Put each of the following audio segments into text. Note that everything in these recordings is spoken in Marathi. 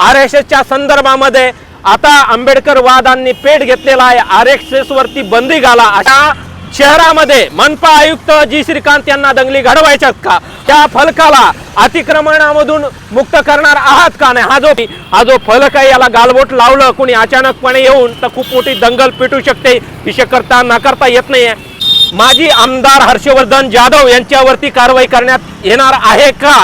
आर एस एसच्या संदर्भामध्ये आता आंबेडकर वादांनी पेट घेतलेला आहे. आर एस एस वरती बंदी घाला. अशा शहरामध्ये मनपा आयुक्त जी. श्रीकांत यांना दंगली घडवायच्यात का? त्या फलकाला अतिक्रमणामधून मुक्त करणार आहात का नाही? हा जो हा जो फलक आहे याला गालबोट लावलं कोणी अचानकपणे येऊन तर खूप मोठी दंगल पेटू शकते. ही करता नाकारता येत नाहीये. माजी आमदार हर्षवर्धन जाधव यांच्यावरती कारवाई करण्यात येणार आहे का?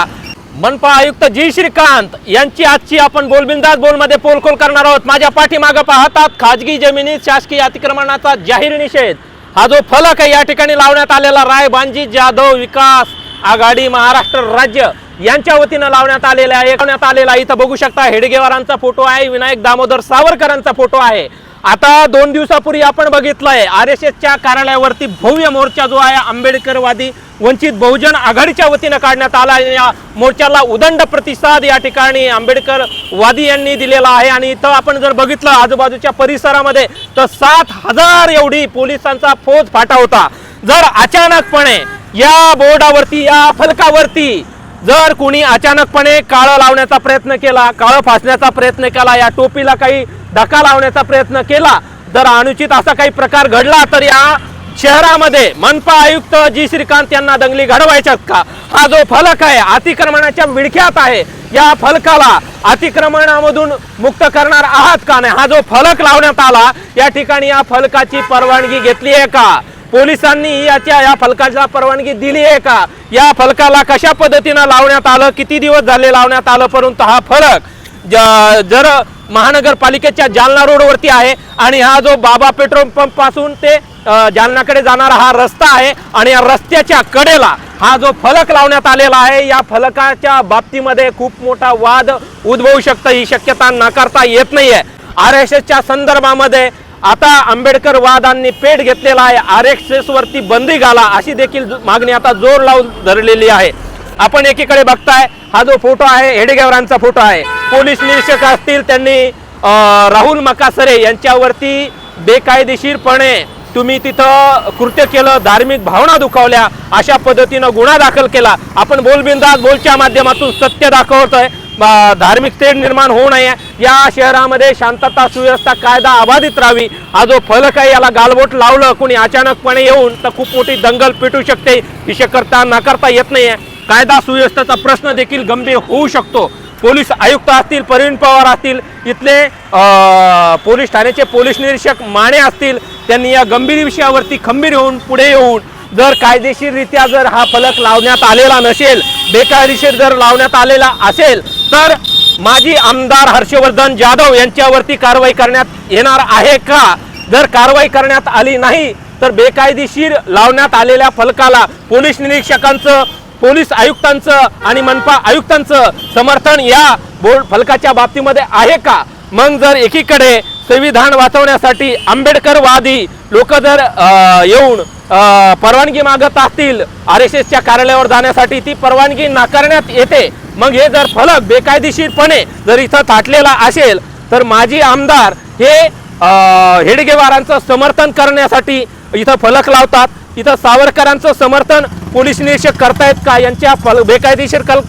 मनपा आयुक्त जी श्रीकांत यांची आजची आपण बोलबिंदास बोलमध्ये पोलखोल करणार आहोत. माझ्या पाठीमागं पाहतात खाजगी जमिनीत शासकीय अतिक्रमणाचा जाहीर निषेध. हा जो फलक आहे या ठिकाणी लावण्यात आलेला राय बांजी जाधव विकास आघाडी महाराष्ट्र राज्य यांच्या वतीनं लावण्यात आलेला आहे. लावण्यात आलेला आहे. इथं बघू शकता हेडगेवारांचा फोटो आहे विनायक दामोदर सावरकरांचा फोटो आहे. आता दोन दिवसापूर्वी आपण बघितलंय आर एस एसच्या कार्यालयावरती भव्य मोर्चा जो आहे आंबेडकरवादी वंचित बहुजन आघाडीच्या वतीनं काढण्यात आला आहे. या मोर्चाला उदंड प्रतिसाद या ठिकाणी आंबेडकर वादी यांनी दिलेला आहे आणि इथं आपण जर बघितलं आजूबाजूच्या परिसरामध्ये तर सात हजार एवढी पोलिसांचा फौज फाटा होता जर अचानकपणे या बोर्डावरती या फलकावरती जर कुणी अचानकपणे काळं लावण्याचा प्रयत्न केला काळं फासण्याचा प्रयत्न केला या टोपीला काही धक्का लावण्याचा प्रयत्न केला. जर अनुचित असा काही प्रकार घडला तर या शहरामध्ये मनपा आयुक्त जी श्रीकांत यांना दंगली घडवायच्यात का? हा जो फलक आहे अतिक्रमणाच्या विडख्यात आहे या फलकाला अतिक्रमणामधून मुक्त करणार आहात का नाही? हा जो फलक लावण्यात आला या ठिकाणी या फलकाची परवानगी घेतली आहे का? पोलिसांनी याच्या या फलकाला परवानगी दिली आहे का? या फलकाला कशा पद्धतीनं लावण्यात आलं? किती दिवस झाले लावण्यात आलं? परंतु हा फलक ज- जर महानगरपालिकेच्या जालना रोडवरती आहे आणि हा जो बाबा पेट्रोल पंपपासून ते जालनाकडे जाणारा हा रस्ता आहे आणि या रस्त्याच्या कडेला हा जो फलक लावण्यात आलेला आहे या फलकाच्या बाबतीमध्ये खूप मोठा वाद उद्भवू शकतं. ही शक्यता नाकारता येत नाही आहे आर एस एसच्या संदर्भामध्ये आता आंबेडकर वादांनी पेट घेतलेला आहे. आर एस एसवरती बंदी घाला अशी देखील मागणी आता जोर लावून धरलेली आहे. आपण एकीकडे बघताय हा जो फोटो आहे हेडेगावरांचा फोटो आहे. पोलीस निरीक्षक असतील त्यांनी राहुल मकासरे यांच्यावरती बेकायदेशीरपणे तुम्ही तिथं कृत्य केलं धार्मिक भावना दुखावल्या अशा पद्धतीनं गुन्हा दाखल केला. आपण बोलबिंदास बोलच्या माध्यमातून सत्य दाखवतोय. धार्मिक तेढ निर्माण होऊ नये. या शहरामध्ये शांतता सुव्यवस्था कायदा अबाधित राहावी. हा जो फलक आहे याला गालबोट लावलं कोणी अचानकपणे येऊन तर खूप मोठी दंगल पेटू शकते. ही शक्यता नाकारता येत नाही कायदा सुव्यवस्थेचा प्रश्न देखील गंभीर होऊ शकतो. पोलीस आयुक्त असतील प्रवीण पवार असतील इथले पोलीस ठाण्याचे पोलीस निरीक्षक माने असतील त्यांनी या गंभीर विषयावरती खंबीर होऊन पुढे येऊन जर कायदेशीररित्या जर हा फलक लावण्यात आलेला नसेल बेकायदेशीर जर लावण्यात आलेला असेल तर माजी आमदार हर्षवर्धन जाधव यांच्यावरती कारवाई करण्यात येणार आहे का? जर कारवाई करण्यात आली नाही तर बेकायदेशीर लावण्यात आलेल्या फलकाला पोलीस निरीक्षकांचं पोलीस आयुक्तांचं आणि मनपा आयुक्तांचं समर्थन या बोर्ड फलकाच्या बाबतीमध्ये आहे का? मग जर एकीकडे संविधान वाचवण्यासाठी आंबेडकरवादी लोक जर येऊन परवानगी मागत असतील आर एस एसच्या कार्यालयावर जाण्यासाठी ती परवानगी नाकारण्यात येते मग हे जर फलक बेकायदेशीरपणे जर इथं थाटलेला असेल तर माजी आमदार हे हेडगेवारांचं समर्थन करण्यासाठी इथं फलक लावतात. इथं सावरकरांचं समर्थन पोलीस निरीक्षक करतायत का? यांच्या फल बेकायदेशीर कल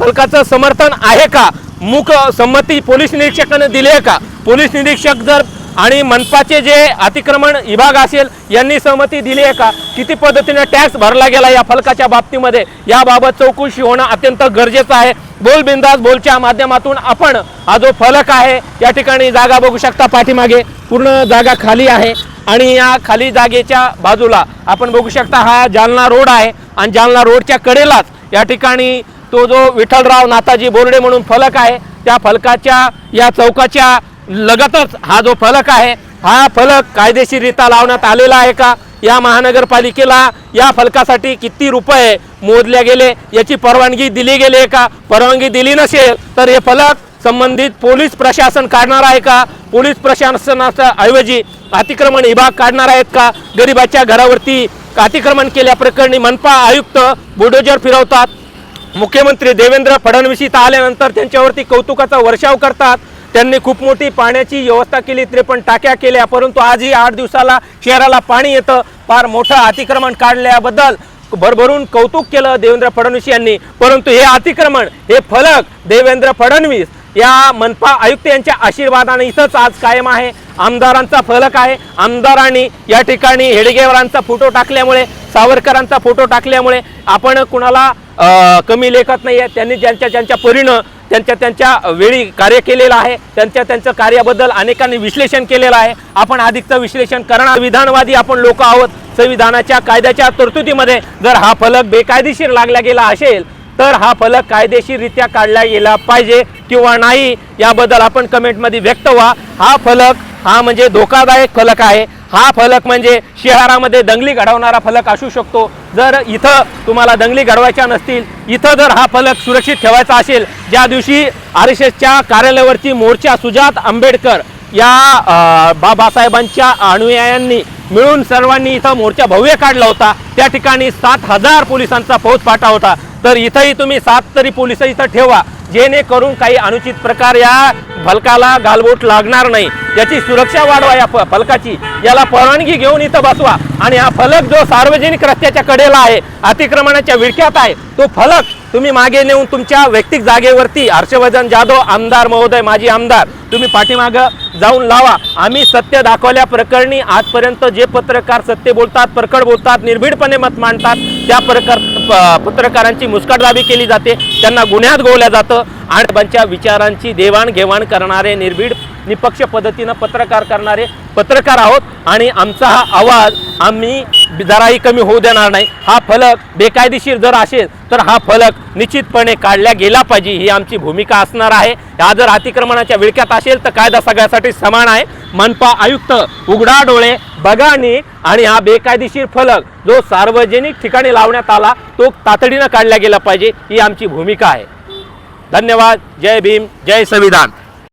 फलकाचं समर्थन आहे का? मुख संमती पोलीस निरीक्षकाने दिली आहे का? पोलीस निरीक्षक जर आणि मनपाचे जे अतिक्रमण विभाग असेल यांनी सहमती दिली आहे का? किती पद्धतीने टॅक्स भरला गेला या फलकाच्या बाबतीमध्ये? याबाबत चौकशी होणं अत्यंत गरजेचं आहे. बोल बिंदास बोलच्या माध्यमातून आपण हा जो फलक आहे या ठिकाणी जागा बघू शकता पाठीमागे. पूर्ण जागा खाली आहे. आणि या खाली जागेच्या बाजूला आपण बघू शकता हा जालना रोड आहे आणि जालना रोडच्या कडेलाच या ठिकाणी तो जो विठ्ठलराव नाताजी बोर्डे म्हणून फलक आहे त्या फलकाच्या या चौकाच्या लगतच हा जो फलक आहे हा फलक कायदेशीररित्या लावण्यात आलेला आहे का? या महानगरपालिकेला या फलकासाठी किती रुपये मोजले गेले याची परवानगी दिली गेली आहे का? परवानगी दिली नसेल तर हे फलक संबंधित पोलीस प्रशासन काढणार आहे का? पोलीस प्रशासनाच्या ऐवजी अतिक्रमण विभाग काढणार आहेत का? गरिबाच्या घरावरती अतिक्रमण केल्याप्रकरणी मनपा आयुक्त बुडोजर फिरवतात. मुख्यमंत्री देवेंद्र फडणवीस इथं आल्यानंतर त्यांच्यावरती कौतुकाचा वर्षाव करतात. त्यांनी खूप मोठी पाण्याची व्यवस्था केली त्रेपन्न टाक्या केल्या परंतु आजही आठ दिवसाला शहराला पाणी येतं. फार मोठं अतिक्रमण काढल्याबद्दल भरभरून कौतुक केलं देवेंद्र फडणवीस यांनी. परंतु हे अतिक्रमण हे फलक देवेंद्र फडणवीस या मनपा आयुक्त यांच्या आशीर्वादाने इथंच आज कायम आहे. आमदारांचा फलक आहे. आमदारांनी या ठिकाणी हेडगेवरांचा फोटो टाकल्यामुळे सावरकरांचा फोटो टाकल्यामुळे आपण कुणाला कमी लेखत नाही आहे त्यांनी ज्यांच्या ज्यांच्या परीनं त्यांच्या त्यांच्या वेळी कार्य केलेलं आहे त्यांच्या त्यांच्या कार्याबद्दल अनेकांनी विश्लेषण केलेलं आहे. आपण अधिकचं विश्लेषण करणार. विधानवादी आपण लोक आहोत. संविधानाच्या कायद्याच्या तरतुदीमध्ये जर हा फलक बेकायदेशीर लागला गेला असेल तर हा फलक कायदेशीररित्या काढला गेला पाहिजे किंवा नाही याबद्दल आपण कमेंटमध्ये व्यक्त व्हा. हा फलक हा म्हणजे धोकादायक फलक आहे. हा फलक म्हणजे शहरामध्ये दंगली घडवणारा फलक असू शकतो. जर इथं तुम्हाला दंगली घडवायच्या नसतील इथं जर हा फलक सुरक्षित ठेवायचा असेल ज्या दिवशी आर एस एसच्या कार्यालयावरती मोर्चा सुजात आंबेडकर या बाबासाहेबांच्या अनुयायांनी मिळून सर्वांनी इथं मोर्चा भव्य काढला होता. त्या ठिकाणी सात हजार पोलिसांचा फौज पाठा होता. तर इथंही तुम्ही सात तरी पोलीस इथं ठेवा. जेणेकरून काही अनुचित प्रकार या फलकाला गालबोट लागणार नाही. याची सुरक्षा वाढवा या फलकाची. याला परवानगी घेऊन इथं बसवा. आणि हा फलक जो सार्वजनिक रस्त्याच्या कडेला आहे अतिक्रमणाच्या विळख्यात आहे तो फलक तुम्ही मागे नेऊन तुमच्या वैयक्तिक जागेवरती हर्षवर्धन जाधव आमदार महोदय माजी आमदार तुम्ही पाठीमागं जाऊन लावा. आम्ही सत्य दाखवल्या प्रकरणी आजपर्यंत जे पत्रकार सत्य बोलतात प्रकट बोलतात निर्भीडपणे मत मांडतात त्या प्रकार पत्रकारांची मुस्कटदाबी केली जाते. त्यांना गुन्ह्यात गोवल्या जातं. आणि त्यांच्या विचारांची देवाणघेवाण करणारे निर्भीड निपक्ष पद्धतीनं पत्रकार करणारे पत्रकार आहोत. आणि आमचा हा आवाज आम्ही जराही कमी होऊ देणार नाही. हा फलक बेकायदेशीर जर असेल तर हा फलक निश्चितपणे काढला गेला पाहिजे ही आमची भूमिका असणार आहे. हा जर अतिक्रमणाच्या विळख्यात असेल तर कायदा सगळ्यासाठी समान आहे. मनपा आयुक्त उघडा डोळे बघा आणि हा बेकायदेशीर फलक जो सार्वजनिक ठिकाणी लावण्यात आला तो तातडीनं काढला गेला पाहिजे ही आमची भूमिका आहे. धन्यवाद. जय भीम. जय संविधान.